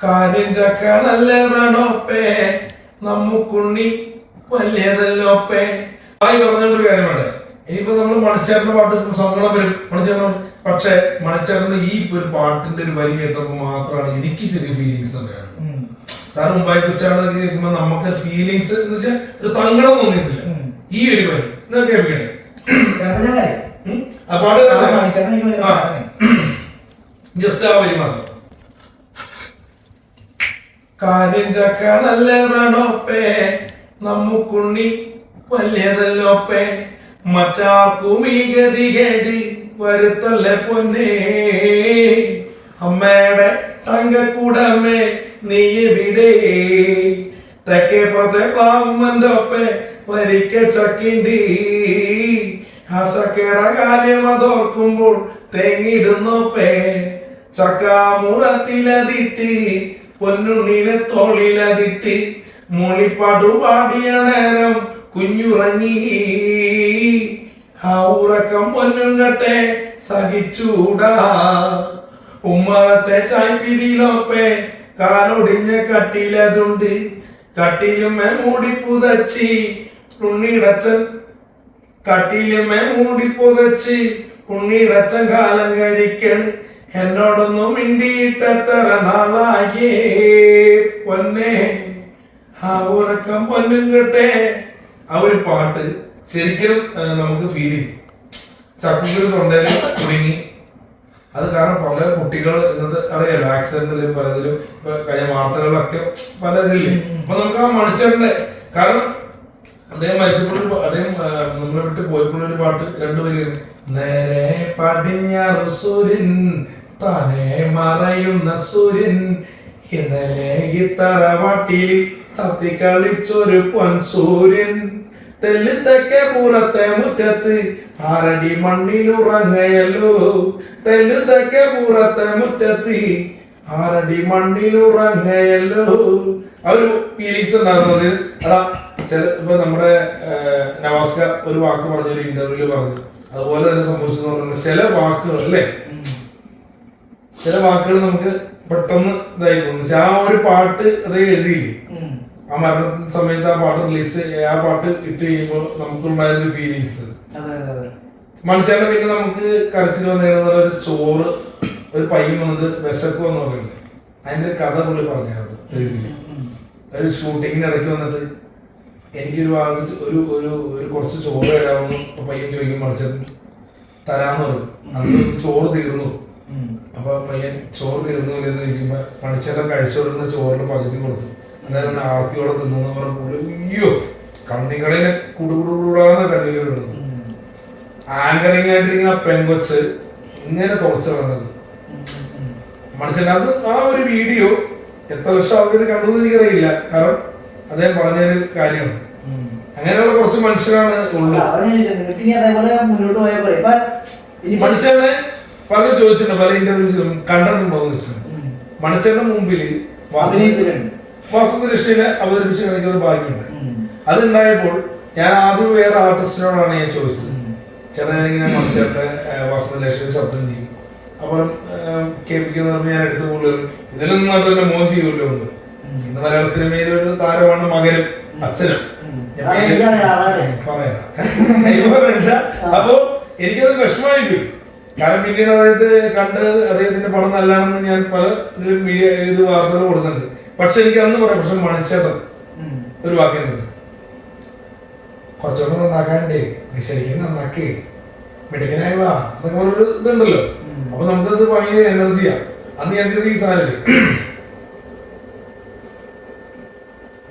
കാര്യം ചക്ക നല്ലതാണോപ്പേ നമുക്കുണ്ണി വലിയതല്ലോപ്പേ ആയി പറഞ്ഞൊരു കാര്യമാണ് ഇനിയിപ്പോ നമ്മൾ മണിച്ചേട്ടന്റെ പാട്ട് സങ്കടം വരും. മണിച്ചേട്ടൻ പക്ഷെ മണിച്ചേട്ടന്റെ ഈ ഒരു പാട്ടിന്റെ ഒരു വരി കേട്ടപ്പോ മാത്രമാണ് എനിക്ക് ചെറിയ ഫീലിങ്സ് ഉണ്ടായത് കാരണം മുമ്പായി കുച്ചാടൊക്കെ കേൾക്കുമ്പോ നമുക്ക് ഫീലിങ്സ് എന്ന് വെച്ചാൽ ഒരു സങ്കടം തോന്നിയിട്ടില്ല. ഈ ഒരു വരി. നിങ്ങൾക്ക്. ഉം? ആ പാട്ട്. ജസ്റ്റ് ആ വരി മാത്രം കാര്യം ചക്ക നല്ലതാണോപ്പേ നമുക്കുണ്ണി വലിയതല്ലോപ്പേ മറ്റാർക്കും ഈ ഗതി കേടി വരുത്തല്ലേ പൊന്നേ. അമ്മയുടെ തങ്കക്കൂടമ്മേ നീ എവിടെ? തെക്കേ പുറത്തെ പ്ലാവുമ്മന്റെ ഒപ്പേ വരിക്ക ചക്കിണ്ടി. ആ ചക്കയുടെ കാര്യം അതോർക്കുമ്പോൾ തേങ്ങിടുന്നോപ്പേ ചക്ക മുറത്തിലതിട്ട് പൊന്നുണ്ണിനെ തോളിലതിട്ട് മൂളിപ്പാടു പാടിയ നേരം കുഞ്ഞുറങ്ങി. ആ ഉറക്കം പൊന്നുങ്ങട്ടെ സഹിച്ചൂടാ. ഉമ്മാത്തെ ചായ്പിരിയിലൊപ്പെ കാലൊടിഞ്ഞ കട്ടിലതുണ്ട്. കട്ടിലുമേ മൂടി പുതച്ചി ഉണ്ണിടച്ചൻ കട്ടിലുമേ മൂടി പുതച്ച് ഉണ്ണിടച്ചൻ കാലം കഴിക്കണ്. എന്നോടൊന്നും മിണ്ടിയിട്ടെത്ര നാളായേ പൊന്നെ ആ ഉറക്കം പൊന്നും കിട്ടെ. ആ ഒരു പാട്ട് ശരിക്കും നമുക്ക് ഫീൽ ചെയ്യും. ചപ്പിക്കൊരു തൊണ്ടയിൽ കുടുങ്ങി. അത് കാരണം പല കുട്ടികൾ ഇന്നത്തെ അറിയാലോ ആക്സിഡന്റിലും പലതിലും കഴിഞ്ഞ വാർത്തകളിലൊക്കെ പലതില്ലേ? അപ്പൊ നമുക്ക് ആ മനുഷ്യന്റെ കാരണം അദ്ദേഹം മരിച്ചപ്പോഴൊരു അദ്ദേഹം നമ്മളെ വിട്ട് പോയപ്പോഴൊരു പാട്ട് രണ്ടുപേരും നേരെ പടിഞ്ഞാറ് സൂര്യൻ താനെ മറയുന്ന സൂര്യൻ ഇന്നലെ തറവാട്ടിൽ തത്തിക്കളിച്ചൊരു പൊൻ സൂര്യൻ. തെല്ലുത്തൊക്കെ പുറത്തെ മുറ്റത്ത് ആരടി മണ്ണിലുറങ്ങയല്ലോ തെല്ല് പുറത്തെ മുറ്റത്ത് ആരടി മണ്ണിലുറങ്ങയല്ലോ ആ ഒരു ഫീലിങ്സ് ഉണ്ടാകുന്നത് അതാ ചില ഇപ്പൊ നമ്മുടെ നവാസ്ക ഒരു വാക്ക് പറഞ്ഞൊരു ഇന്റർവ്യൂൽ പറഞ്ഞു. അതുപോലെ തന്നെ സംഭവിച്ചു ചില വാക്കുകൾ അല്ലേ. ചില വാക്കുകൾ നമുക്ക് പെട്ടെന്ന് ഇതായി പോകുന്നു. പക്ഷെ ആ ഒരു പാട്ട് അത് എഴുതിയില്ലേ? ആ മരണ സമയത്ത് ആ പാട്ട് റിലീസ് ആ പാട്ട് ഇട്ട് കഴിയുമ്പോൾ നമുക്കുണ്ടായിരുന്ന ഫീലിങ്സ്. മനുഷ്യരുടെ പിന്നെ നമുക്ക് കരച്ചിൽ വന്നിരുന്ന ഒരു ചോറ് ഒരു പയ്യൻ വന്നത് വിശപ്പ് പറയുന്നത്. അതിന്റെ കഥ പുള്ളി പറഞ്ഞായിരുന്നു രീതിയിൽ. ഉം. ഒരു ഷൂട്ടിങ്ങിന് ഇടയ്ക്ക് വന്നിട്ട് എനിക്കൊരു ഭാഗം ഒരു ഒരു ഒരു കുറച്ച് ചോറ് തരാമെന്ന് പയ്യൻ ചോദിക്കും മനുഷ്യൻ തരാമെന്ന് പറയും അന്ന് ചോറ് തീർന്നു. അപ്പൊ പയ്യൻ ചോറ് തീർന്നു എന്ന് ഇരിക്കുമ്പോ മണിച്ചേട്ടൻ കഴിച്ചോടുന്ന ചോറിന് പകുതി കൊടുത്തു. അന്നേരം ആർത്തിയോടെ തിന്നു പറഞ്ഞ പുള്ളി അയ്യോ കണ്ണിക്കടയിലെ കുടുകുടുകൂടാന്ന് കണ്ണിൽ വിടുന്നു ആങ്കറിങ് ആയിട്ടിരിക്കുന്ന പെങ്കൊച്ച് ഇങ്ങനെ തുറച്ചു വന്നത്. മനുഷ്യൻ അത് ആ ഒരു വീഡിയോ എത്ര വർഷം ആൾക്കാർ കണ്ടു എന്ന് എനിക്കറിയില്ല. കാരണം അദ്ദേഹം പറഞ്ഞൊരു കാര്യമാണ്. അങ്ങനെയുള്ള കുറച്ച് മനുഷ്യരാണ് ഉള്ളത് അതാണ് പലരും ചോദിച്ചിട്ടുണ്ട് പല ഇന്റർവ്യൂ കണ്ടിട്ടുണ്ടോ എന്ന് ചോദിച്ചിട്ടുണ്ട്. മണിച്ചേട്ടന്റെ മുമ്പിൽ അഭിനയിച്ചിട്ടുണ്ട്. വസന്ത രക്ഷയിലെ അവതരിപ്പിച്ച് കാണിക്കുന്ന ഭാഗ്യമുണ്ട്. അതുണ്ടായപ്പോൾ ഞാൻ ആദ്യം വേറെ ആർട്ടിസ്റ്റിനോടാണ് ഞാൻ ചോദിച്ചത്. ചേട്ടൻ ഇങ്ങനെ മണിച്ചേട്ടന്റെ വസന്ത ശബ്ദം ചെയ്യും. അപ്പം കേൾപ്പിക്കുന്ന ഞാൻ എടുത്തു കൂടുതൽ ഇതിലൊന്നും എന്റെ മോൻ ചെയ്യുമല്ലോ എന്ന്. ഉം. ഇന്ന് മലയാള സിനിമയിലെ ഒരു താരമാണ് മകനും അച്ഛനും. പറയണ്ട. അപ്പോ എനിക്കത് വിഷമായി പോയി കാരണം പിന്നീട് അതായത് കണ്ട് അദ്ദേഹത്തിന്റെ പടം നല്ലതാണെന്ന് ഞാൻ പല ഇതിലും മീഡിയ ഇത് വാർത്തകൾ കൊടുക്കുന്നുണ്ട് പക്ഷെ എനിക്ക് അന്ന് പറയാം പക്ഷെ മണിച്ചേട്ടൻ. ഒരു വാക്കുണ്ട് കുറച്ചുകൂടെ നന്നാക്കാണ്ടേ നീ ശരിക്കും നന്നാക്കേ. മിടുക്കനായി വാ എന്നൊക്കെ ഒരു ഇതുണ്ടല്ലോ. അപ്പൊ നമുക്കത് ഭയങ്കര എനർജിയാ അന്ന് ഞാൻ ചെയ്ത ഈ സാധനമില്ലേ?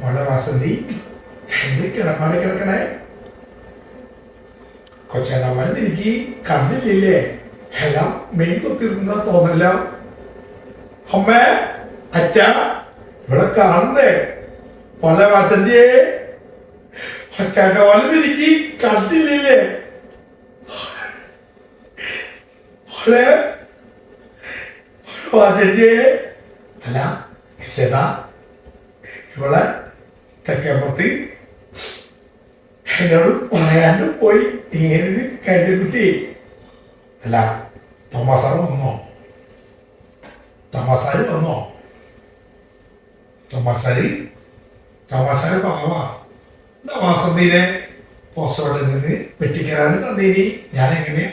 മഴ വാസന്തി എന്തൊക്കെയാണ് കിടപ്പാട് കിടക്കണേ? കൊച്ചേട്ടന്മാരെ തിരിക്കി കണ്ണില്ലേ? എല്ലാം മെയിൻ കൊത്തിരുന്ന തോന്നല്ല. അമ്മേ അച്ഛ ഇവിടെ കാണണ്ടേ പല വാസന്തിയെ അച്ഛന്റെ പോലെ തിരിക്കി കണ്ടില്ലേ? അവളെ വാസന്തിയെ അല്ല ചേട്ടാ ഇവളെ തെക്കേപ്പുറത്ത് എന്നോട് പറയാണ്ട് പോയി. ഇങ്ങനെ കരുതി കുട്ടി അല്ല തോമാസാറ് വന്നോ? തോമാസാറ് വന്നോ? തോമാശാരി തോമാശാരി പാവാ. എന്താ വാസന്തിനെ പോസ്റ്റോടെ നിന്ന് വെട്ടിക്കരാണ്ട് തന്നീനി? എങ്ങനെയാ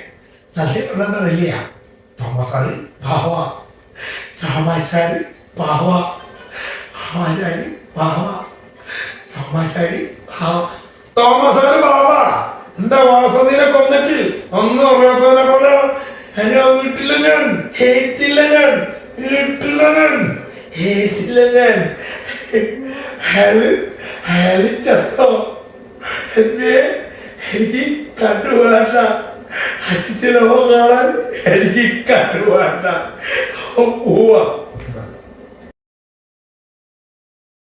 നല്ല എന്താ വലിയ? തോമസാരി പാവ. തോമാശാരി പാവ. തോമാശാരി പാവ. തോമാശാരി പാവ. തോമസാരി പാവ. എന്താ വാസതിനെ കൊന്നിട്ട്? ഒന്നും അറിയാത്തവനെ പോലെ. എന്നെ വീട്ടില്ല ഞാൻ ഹേറ്റില്ല ഞാൻ വീട്ടില്ല ഞാൻ ഹേറ്റില്ല ഞാൻ. അയാൾ അയാൾ ചത്തോ? എന്നെ എനിക്ക് കണ്ടുപോകണ്ട. അച്ഛനോ കാണാൻ എനിക്ക് കണ്ടുപോകണ്ട. പോവാ